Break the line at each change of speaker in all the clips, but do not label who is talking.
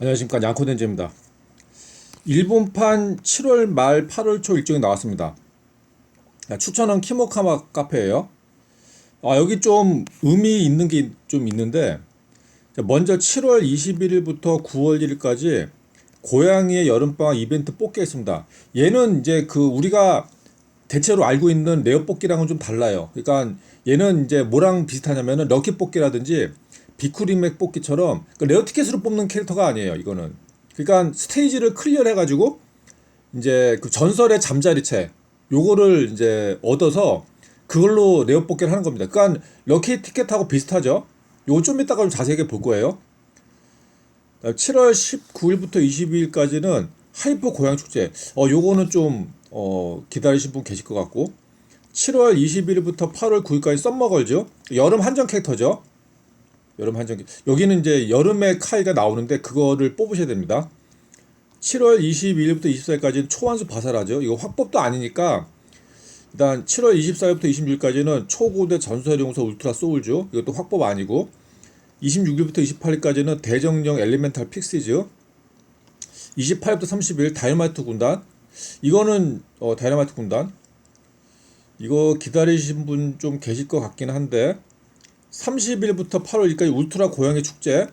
안녕하십니까 양코덴즈입니다. 일본판 7월 말 8월 초 일정이 나왔습니다. 아, 추천한 키모카마 카페예요. 아, 여기 좀 의미 있는 게 좀 있는데 자, 먼저 7월 21일부터 9월 1일까지 고양이의 여름방학 이벤트 뽑기가 있습니다. 얘는 이제 그 우리가 대체로 알고 있는 레어 뽑기랑은 좀 달라요. 그러니까 얘는 이제 뭐랑 비슷하냐면은 럭키 뽑기라든지 비쿠리맥 뽑기처럼 그 레어 티켓으로 뽑는 캐릭터가 아니에요. 이거는. 그러니까 스테이지를 클리어 해 가지고 이제 그 전설의 잠자리채 요거를 이제 얻어서 그걸로 레어 뽑기를 하는 겁니다. 그러니까 럭키 티켓하고 비슷하죠. 요거 좀 이따가 좀 자세하게 볼 거예요. 7월 19일부터 22일까지는 하이퍼 고양 축제. 어 요거는 좀 어, 기다리신 분 계실 것 같고 7월 21일부터 8월 9일까지 썸머걸죠. 여름 한정 캐릭터죠. 여름 한정 캐- 여기는 이제 여름에 카이가 나오는데 그거를 뽑으셔야 됩니다. 7월 22일부터 24일까지는 초완수 바사라죠. 이거 확법도 아니니까 일단 7월 24일부터 26일까지는 초고대 전설의 용서 울트라 소울즈. 이것도 확법 아니고 26일부터 28일까지는 대정령 엘리멘탈 픽시즈. 28일부터 30일 다이너마이트 군단. 이거는 어, 다이너마이트 군단. 이거 기다리신 분 좀 계실 것 같긴 한데 30일부터 8월까지 울트라 고양이 축제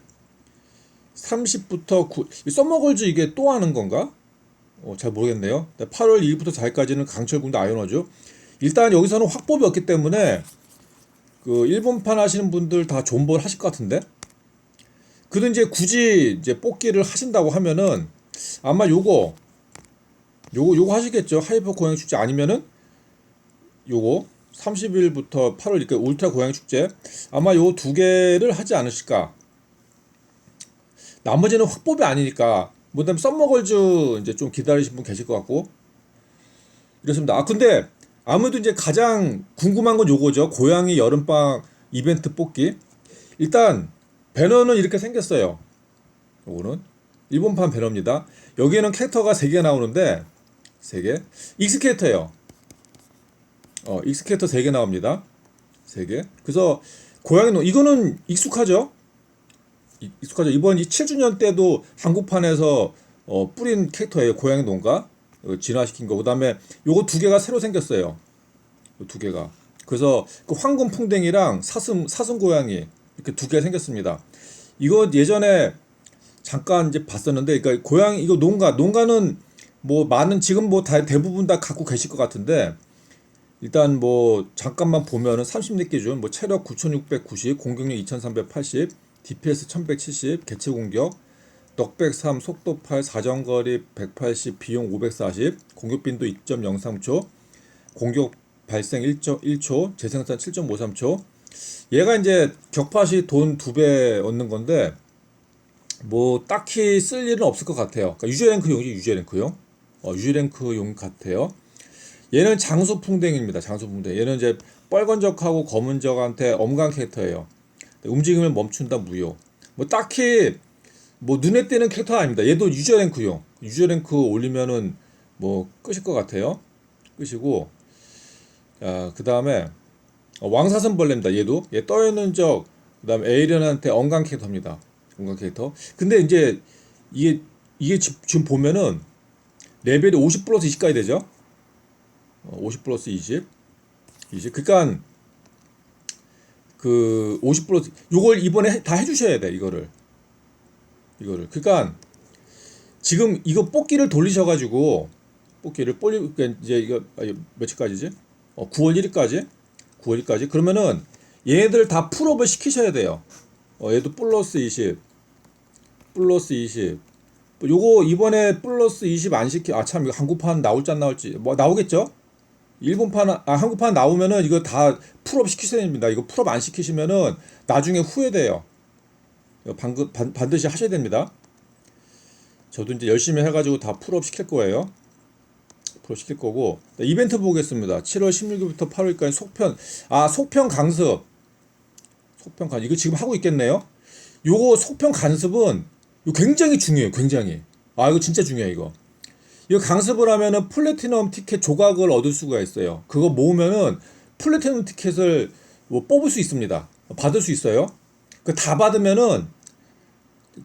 30부터 9 썸머걸즈 이게 또 하는 건가? 어, 잘 모르겠네요. 8월 2일부터 4일까지는 강철 군단 아이오너죠. 일단 여기서는 확법이 없기 때문에 그 일본판 하시는 분들 다 존버를 하실 것 같은데. 그래도 이제 굳이 이제 뽑기를 하신다고 하면은 아마 요거 요거 요거 하시겠죠. 하이퍼 고양이 축제 아니면은 요거 30일부터 8월 이렇게 울트라 고양이 축제 아마 요 두 개를 하지 않으실까. 나머지는 확법이 아니니까 뭐다음 썸머걸즈 이제 좀 기다리신 분 계실 것 같고 이렇습니다. 아 근데 아무래도 이제 가장 궁금한 건 요거죠. 고양이 여름방 이벤트 뽑기. 일단 배너는 이렇게 생겼어요. 요거는 일본판 배너입니다. 여기에는 캐릭터가 3개 나오는데 3개. 익스 캐릭터예요. 어, 익스 캐릭터 3개 나옵니다. 3개. 그래서 고양이 노 이거는 익숙하죠? 이- 익숙하죠. 이번 이 7주년 때도 한국판에서 어, 뿌린 캐릭터예요. 고양이 농가 어, 진화시킨 거. 그다음에 요거 두 개가 새로 생겼어요. 요두 개가. 그래서 그 황금 풍뎅이랑 사슴 사슴 고양이 이렇게 두 개 생겼습니다. 이거 예전에 잠깐 이제 봤었는데, 그러니까 고양이 이거 농가 농가는 뭐 많은 지금 뭐 다 대부분 다 갖고 계실 것 같은데 일단 뭐 잠깐만 보면은 30렙 기준 뭐 체력 9690, 공격력 2380, DPS 1170, 개체 공격 넉백 3, 속도 8, 사정거리 180, 비용 540, 공격 빈도 2.03초, 공격 발생 1초, 1초, 재생산 7.53초. 얘가 이제 격파시 돈 두 배 얻는 건데 뭐 딱히 쓸 일은 없을 것 같아요. 그러니까 유저 랭크용이지 유저 랭크용. 어, 유저 랭크용 같아요. 얘는 장수풍뎅입니다. 장수풍뎅. 얘는 이제 빨간적하고 검은적한테 엄간 캐릭터예요. 움직임을 멈춘다 무효. 뭐 딱히 뭐 눈에 띄는 캐릭터 아닙니다. 얘도 유저 랭크용. 유저 랭크 올리면은 뭐 끝일 것 같아요. 끝이고. 자, 그 다음에 왕사슴벌레입니다. 얘도 얘 떠 있는 적. 그다음에 에이련한테 언강 캐릭터입니다. 언강 캐릭터. 근데 이제 이게 이게 지- 지금 보면은 레벨이 50 플러스 20까지 되죠. 어, 50 플러스 20. 20. 그러니까 그 50 플러스 요걸 이번에 해- 다 해주셔야 돼 이거를 이거를 그러니까 지금 이거 뽑기를 돌리셔가지고 뽑기를 뽑리 그러니까 이제 이거 며칠까지지? 어 9월 1일까지 9월 1일까지 그러면은 얘네들 다 풀업을 시키셔야 돼요. 어 얘도 플러스 20 플러스 20 요거 이번에 플러스 20 안 시키 아 참 이거 한국판 나올지 안 나올지 뭐 나오겠죠? 일본판 아 한국판 나오면은 이거 다 풀업 시키셔야 됩니다. 이거 풀업 안 시키시면은 나중에 후회돼요. 방금 반, 반드시 하셔야 됩니다. 저도 이제 열심히 해가지고 다 풀업 시킬 거예요. 풀업 시킬 거고 네, 이벤트 보겠습니다. 7월 16일부터 8월까지 속편 아 속편 강습 속편 간 이거 지금 하고 있겠네요. 요거 속편 간습은 굉장히 중요해요. 굉장히 아 이거 진짜 중요해 이거. 이거 강습을 하면은 플래티넘 티켓 조각을 얻을 수가 있어요. 그거 모으면은 플래티넘 티켓을 뭐 뽑을 수 있습니다. 받을 수 있어요. 그 다 받으면은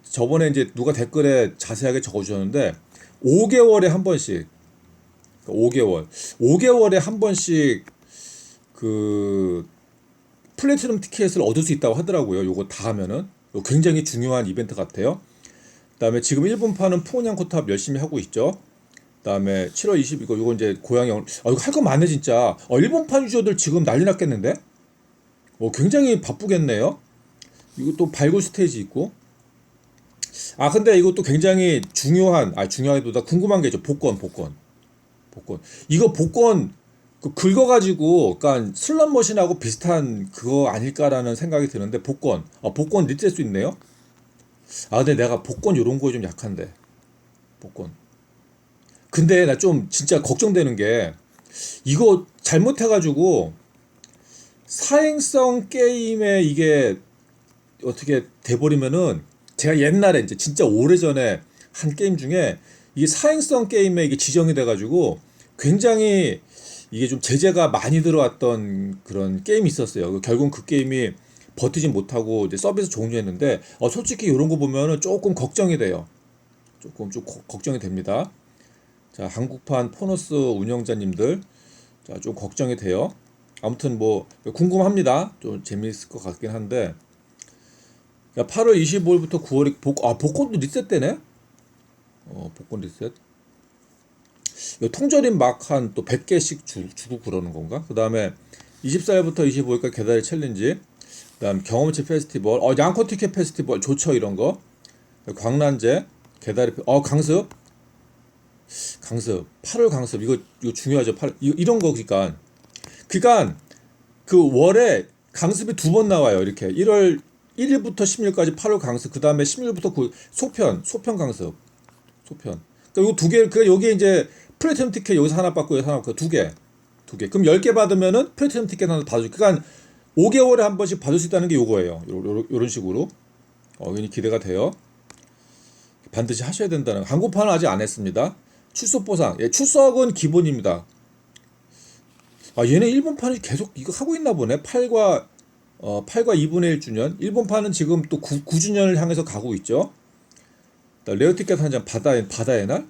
저번에 이제 누가 댓글에 자세하게 적어주셨는데 5개월에 한 번씩 5개월 5개월에 한 번씩 그 플래티넘 티켓을 얻을 수 있다고 하더라고요. 요거 다 하면은 굉장히 중요한 이벤트 같아요. 그다음에 지금 일본판은 포냥 코탑 열심히 하고 있죠. 그다음에 7월 20 이거 요거 이제 고양이 아 이거 할 거 많네 진짜. 어, 일본판 유저들 지금 난리 났겠는데? 어 굉장히 바쁘겠네요. 이거 또 발굴 스테이지 있고. 아 근데 이것도 굉장히 중요한 아 중요하기보다 궁금한 게 있죠. 복권 복권 복권 이거 복권 그 긁어가지고 그러니까 슬롯 머신하고 비슷한 그거 아닐까라는 생각이 드는데 복권 아 복권 리셋 수 있네요. 아 근데 내가 복권 요런 거에 좀 약한데 복권 근데 나 좀 진짜 걱정되는 게 이거 잘못해가지고 사행성 게임에 이게 어떻게 돼버리면은 제가 옛날에 이제 진짜 오래전에 한 게임 중에 이게 사행성 게임에 이게 지정이 돼가지고 굉장히 이게 좀 제재가 많이 들어왔던 그런 게임이 있었어요. 결국 그 게임이 버티지 못하고 이제 서비스 종료했는데 어, 솔직히 이런 거 보면은 조금 걱정이 돼요. 조금 좀 거- 걱정이 됩니다. 자 한국판 포너스 운영자님들 자 좀 걱정이 돼요. 아무튼 뭐 궁금합니다. 좀 재미있을 것 같긴 한데 야 8월 25일부터 9월이 복, 아 복권도 리셋되네. 어 복권 리셋. 이 통조림 막 한 또 100개씩 주, 주고 그러는 건가? 그 다음에 24일부터 25일까지 개다리 챌린지. 그 다음 경험치 페스티벌. 어 양코 티켓 페스티벌 좋죠 이런 거. 광란제 개다리 페- 어 강습. 강습 8월 강습 이거 이거 중요하죠. 8 이거 이런 거 그러니까 그러니까 그 월에 강습이 두 번 나와요. 이렇게 1월 1일부터 16일까지 8월 강습, 그 다음에 16일부터 9 소편, 소편 강습, 소편. 그러니까 요두 개, 그 여기 이제 플래티넘 티켓 여기서 하나 받고 여기서 하나 받고 두 개, 두 개. 그럼 10개 받으면은 플래티넘 티켓 하나 받아줄. 그러니까 5개월에 한 번씩 받을 수 있다는 게 요거예요. 요, 요, 요런 식으로. 어, 굉장히 기대가 돼요. 반드시 하셔야 된다는. 한국판은 아직 안 했습니다. 출석 보상. 예, 출석은 기본입니다. 아, 얘네 일본판이 계속 이거 하고 있나 보네. 8과 어, 8과 2분의 1 주년. 일본판은 지금 또 9, 9주년을 향해서 가고 있죠. 레어 티켓 한 장 바다의 바다의 날.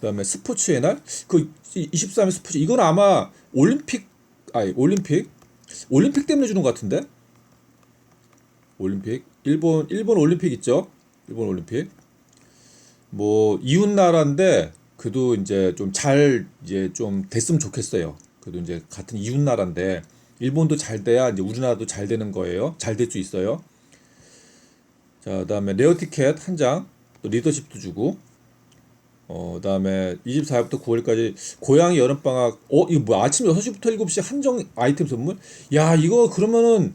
그다음에 스포츠의 날. 그 23일 스포츠 이건 아마 올림픽 아니 올림픽 올림픽 때문에 주는 것 같은데. 올림픽 일본 일본 올림픽 있죠. 일본 올림픽. 뭐 이웃 나라인데 그래도 이제 좀 잘 이제 좀 됐으면 좋겠어요. 그래도 이제 같은 이웃 나라인데 일본도 잘 돼야 이제 우리나라도 잘 되는 거예요. 잘 될 수 있어요. 자, 그다음에 레어 티켓 한 장, 또 리더십도 주고, 어, 그다음에 24일부터 9월까지 고양이 여름 방학. 어, 이거 뭐 아침 6시부터 7시 한정 아이템 선물? 야, 이거 그러면은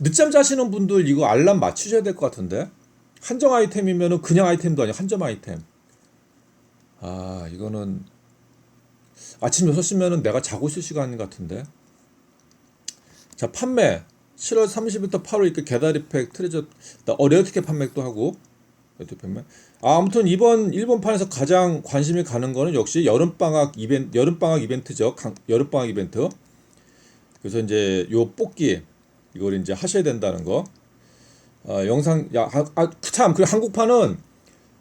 늦잠 자시는 분들 이거 알람 맞추셔야 될 것 같은데. 한정 아이템이면은 그냥 아이템도 아니고 한정 아이템. 아, 이거는 아침 6시면은 내가 자고 있을 시간 같은데. 자, 판매. 7월 30일부터 8월 이렇게 개다리팩 트레저 어 레어 티켓 판매도 하고 판매. 아, 아무튼 이번 일본판에서 가장 관심이 가는 거는 역시 여름 방학 이벤트 여름 방학 이벤트죠. 강, 여름 방학 이벤트. 그래서 이제 요 뽑기 이걸 이제 하셔야 된다는 거. 아, 영상 야아참 그 한국판은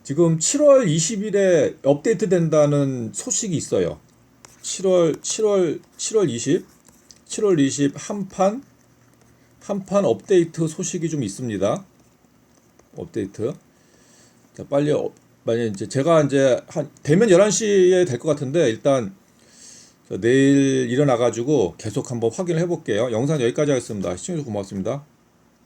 지금 7월 20일에 업데이트 된다는 소식이 있어요. 7월 7월 7월 20 7월 20 한판 한판 업데이트 소식이 좀 있습니다. 업데이트. 자, 빨리 어, 만약 이제 제가 이제 한 되면 11시에 될 것 같은데 일단 저 내일 일어나 가지고 계속 한번 확인을 해 볼게요. 영상 여기까지 하겠습니다. 시청해 주셔서 고맙습니다.